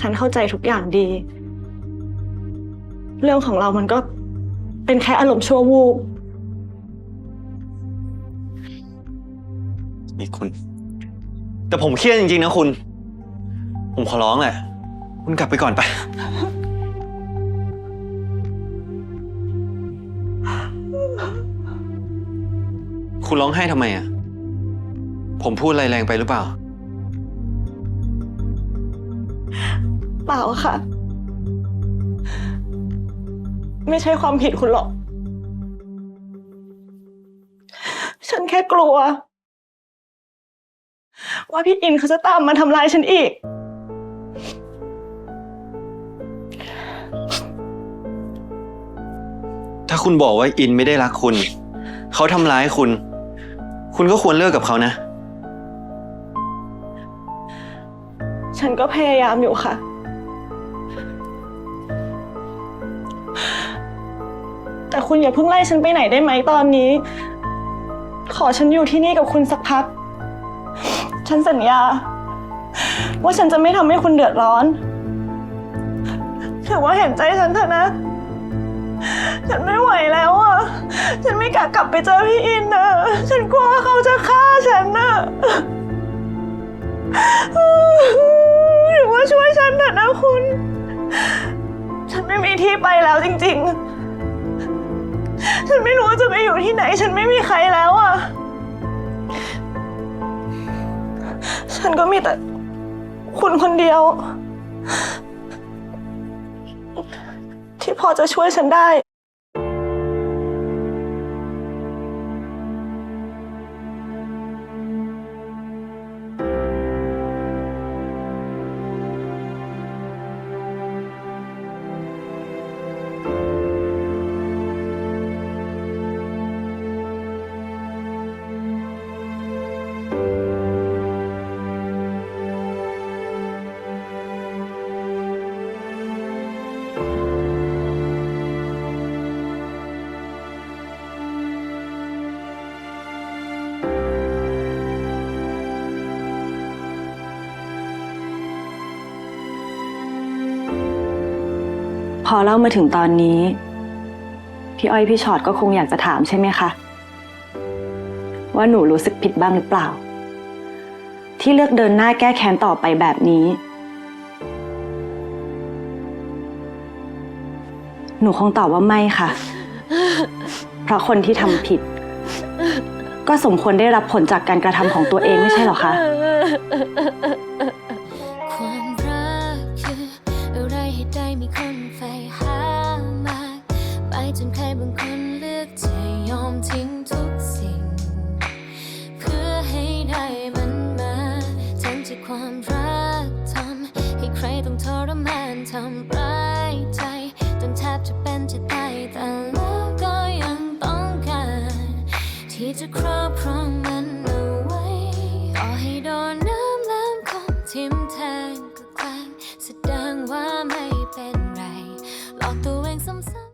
ฉันเข้าใจทุกอย่างดี เรื่องของเรามันก็เป็นแค่อารมณ์ชั่ววูบนี่คุณ แต่ผมเครียดจริงๆนะคุณ ผมขอร้องแหละ คุณกลับไปก่อนไป คุณร้องไห้ทำไมอะ ผมพูดอะไรแรงไปหรือเปล่า เปล่าค่ะ ไม่ใช่ความผิดคุณหรอก ฉันแค่กลัว ว่าพี่อินเขาจะตามมาทำร้ายฉันอีก ถ้าคุณบอกว่าอินไม่ได้รักคุณ เขาทำร้ายคุณ คุณก็ควรเลิกกับเขานะ ฉันก็พยายามอยู่ค่ะ แต่คุณอย่าเพิ่งไล่ฉันไปไหนได้ไหมตอนนี้ ขอฉันอยู่ที่นี่กับคุณสักพัก ฉันสัญญา ว่าฉันจะไม่ทำให้คุณเดือดร้อนถือว่าเห็นใจฉันเถอะนะ ฉันไม่ไหวแล้วอะ ฉันไม่กล้ากลับไปเจอพี่อินนะฉันกลัวว่าเขาจะฆ่าฉันนะหรือว่าช่วยฉันเถอะนะคุณ ฉันไม่มีที่ไปแล้วจริง ๆ ฉันไม่รู้ว่าจะไปอยู่ที่ไหน ฉันไม่มีใครแล้วอะ ฉันก็มีแต่คุณคนเดียว ที่พอจะช่วยฉันได้ พอเล่ามาถึงตอนนี้ พี่อ้อยพี่ชอดก็คงอยากจะถามใช่ไหมคะ ว่าหนูรู้สึกผิดบ้างหรือเปล่า ที่เลือกเดินหน้าแก้แค้นต่อไปแบบนี้ หนูคงตอบว่าไม่ค่ะ เพราะคนที่ทำผิด ก็สมควรได้รับผลจากการกระทำของตัวเองไม่ใช่หรอคะ ให้ได้มีคนใฝ่หามาก ไปจนใครบางคนเลือกจะยอมทิ้งทุกสิ่ง เพื่อให้ได้มันมาทั้งที่ความรักทำให้ใครต้องทรมานทำร้ายใจจนแทบจะเป็นจะตายแต่แล้วก็ยังต้องการ ที่จะครอบครองมันเอาไว้ต่อให้โดนน้ำล้ำคมทิ่มแทง some sun.